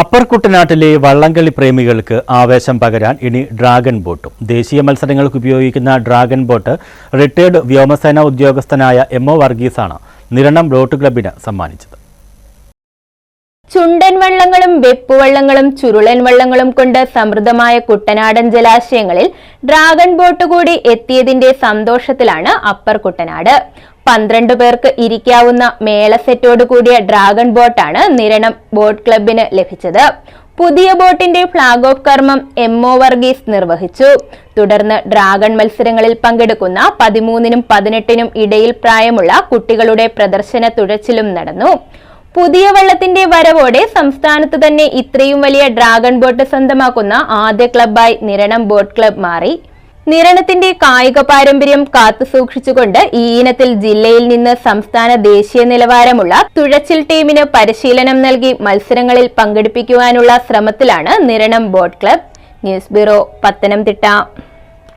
Upper കുട്ടനാട്ടിലെ വള്ളംകളി പ്രേമികൾക്ക് ആവേശം പകരാൻ ഇനി ഡ്രാഗൺ ബോട്ടും. ദേശീയ മത്സരങ്ങൾക്ക് ഉപയോഗിക്കുന്ന ഡ്രാഗൺ ബോട്ട് റിട്ടയർഡ് വ്യോമസേന ഉദ്യോഗസ്ഥനായ എം ഒ വർഗീസാണ് നിരണം ബോട്ട് ക്ലബിന് സമ്മാനിച്ചത്. ചുണ്ടൻ വള്ളങ്ങളും വെപ്പുവള്ളങ്ങളും ചുരുളൻ വള്ളങ്ങളും കൊണ്ട് സമൃദ്ധമായ കുട്ടനാടൻ ജലാശയങ്ങളിൽ ഡ്രാഗൺ ബോട്ട് കൂടി എത്തിയതിന്റെ സന്തോഷത്തിലാണ് അപ്പർ കുട്ടനാട്. പന്ത്രണ്ട് പേർക്ക് ഇരിക്കാവുന്ന മേള സെറ്റോട് കൂടിയ ഡ്രാഗൺ ബോട്ടാണ് നിരണം ബോട്ട് ക്ലബിന് ലഭിച്ചത്. പുതിയ ബോട്ടിന്റെ ഫ്ളാഗ് ഓഫ് കർമ്മം എം ഒ വർഗീസ് നിർവഹിച്ചു. തുടർന്ന് ഡ്രാഗൺ മത്സരങ്ങളിൽ പങ്കെടുക്കുന്ന പതിമൂന്നിനും പതിനെട്ടിനും ഇടയിൽ പ്രായമുള്ള കുട്ടികളുടെ പ്രദർശന തുഴച്ചിലും നടന്നു. പുതിയ വള്ളത്തിന്റെ വരവോടെ സംസ്ഥാനത്ത് തന്നെ ഇത്രയും വലിയ ഡ്രാഗൺ ബോട്ട് സ്വന്തമാക്കുന്ന ആദ്യ ക്ലബ്ബായി നിരണം ബോട്ട് ക്ലബ് മാറി. നിരണത്തിന്റെ കായിക പാരമ്പര്യം കാത്തുസൂക്ഷിച്ചുകൊണ്ട് ഈ ഇനത്തിൽ ജില്ലയിൽ നിന്ന് സംസ്ഥാന ദേശീയ നിലവാരമുള്ള തുഴച്ചിൽ ടീമിന് പരിശീലനം നൽകി മത്സരങ്ങളിൽ പങ്കെടുപ്പിക്കുവാനുള്ള ശ്രമത്തിലാണ് Niranam boat club. News bureau Pathanamthitta.